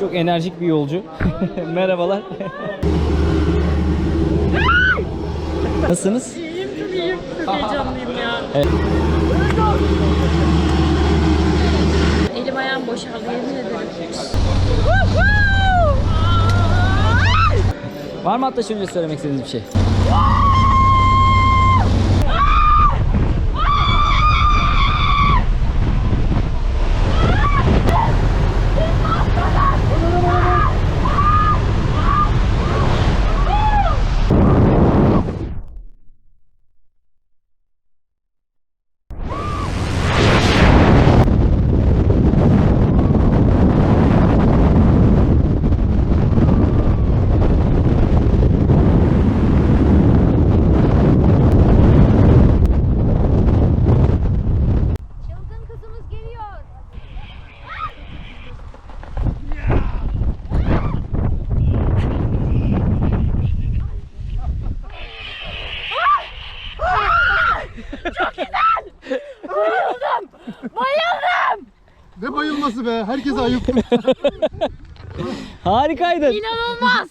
Çok enerjik bir yolcu. Merhabalar. Nasılsınız? İyiyim çok iyiyim. Çok heyecanlıyım ya. Evet. Elim ayağım boşaldı yemin ederim. Var mı atlaş önce söylemek istediğiniz bir şey? Ne bayılması be. Herkese ayıp. Harikaydın. İnanılmaz.